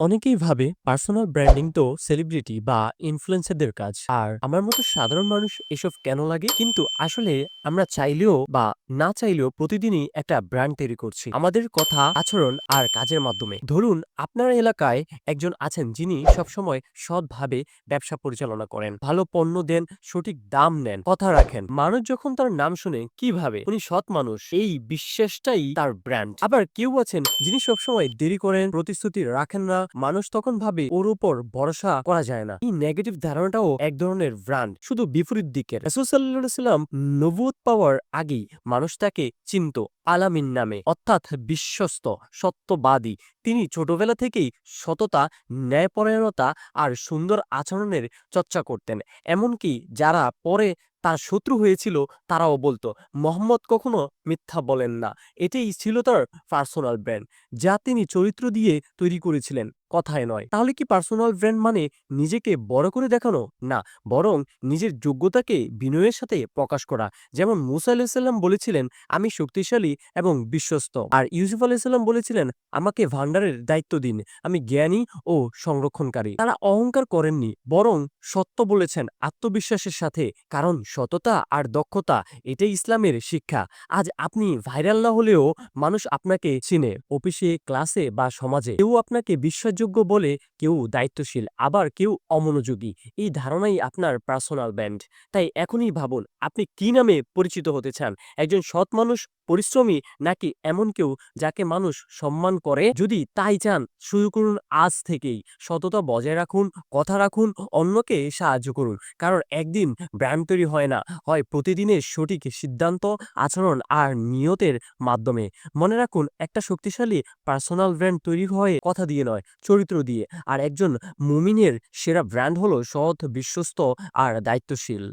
অনেকেই ভাবে personal branding তো সেলিব্রিটি বা ইনফ্লুয়েন্সারদের কাজ। আর আমার মতো সাধারণ মানুষ এসব কেন লাগে? কিন্তু আসলে আমরা চাইলেও বা না চাইলেও প্রতিদিনই একটা ব্র্যান্ড তৈরি করছি। আমাদের কথা, আচরণ আর কাজের মাধ্যমে। ধরুন, আপনার এলাকায় একজন আছেন যিনি সবসময় সৎভাবে ব্যবসা পরিচালনা করেন। ভালো পণ্য দেন, সঠিক দাম নেন, কথা রাখেন। মানুষ যখন তার নাম শুনে কি ভাবে? উনি সৎ মানুষ, এই বিশ্বাসটাই তার ব্র্যান্ড আবার কেউ আছেন যিনি সবসময় দেরি করেন, প্রতিশ্রুতি রাখেন না মানুষ তখন ভাবে ওর উপর ভরসা করা যায় না। এই নেগেটিভ ধারণাটাও এক ধরনের ব্র্যান্ড শুধু বিপরীত দিকের। রাসূলুল্লাহ নবুয়ত পাওয়ার আগেই মানুষ তাকে চিনত আলামিন নামে, অর্থাৎ বিশ্বস্ত, সত্যবাদী। তিনি ছোটবেলা থেকেই সততা, ন্যায়পরায়ণতা আর সুন্দর আচরণের চর্চা করতেন। এমনকি যারা পরে তার শত্রু হয়েছিল, তারাও বলতো, মোহাম্মদ কখনো মিথ্যা বলেন না। এটাই ছিল তার পার্সোনাল ব্র্যান্ড যা তিনি চরিত্র দিয়ে তৈরি করেছিলেন। কথায় নয়। তাহলে কি পার্সোনাল ব্র্যান্ড মানে নিজেকে বড় করে দেখানো? না, বরং নিজের যোগ্যতাকে বিনয়ের সাথে প্রকাশ করা। যেমন মুসা আলাহিসাল্লাম বলেছিলেন, আমি শক্তিশালী এবং বিশ্বস্ত। আর ইউসুফ আলাহিসাল্লাম বলেছিলেন, আমাকে ভান্ডারের দায়িত্ব দিন। আমি জ্ঞানী ও সংরক্ষণকারী। তারা অহংকার করেননি, বরং সত্য বলেছেন আত্মবিশ্বাসের সাথে। কারণ সততা আর দক্ষতা, এটাই ইসলামের শিক্ষা। আজ আপনি ভাইরাল না হলেও মানুষ আপনাকে চিনে। অফিসে, ক্লাসে বা সমাজে কেউ আপনাকে বিশ্বাসযোগ্য বলে কেউ দায়িত্বশীল, আবার কেউ অমনোযোগী। এই ধারণাই আপনার পার্সোনাল ব্যান্ড তাই এখনই ভাবুন, আপনি কি নামে পরিচিত হতে চান? একজন সৎ মানুষ, পরিশ্রমী, নাকি এমন কেউ যাকে মানুষ সম্মান করে? যদি তাই চান, শুরু করুন আজ থেকেই। সততা বজায় রাখুন, কথা রাখুন, অন্যকে সাহায্য করুন। কারণ একদিন ব্র্যান্ড তৈরি হয় না, হয় প্রতিদিনের সঠিক সিদ্ধান্ত, আচরণ আর নিয়তের মাধ্যমে। মনে রাখুন, একটা শক্তিশালী পার্সোনাল ব্র্যান্ড তৈরি হয়, কথা দিয়ে নয় চরিত্র দিয়ে। আর একজন মুমিনের সেরা ব্র্যান্ড হলো সৎ বিশ্বস্ত আর দায়িত্বশীল।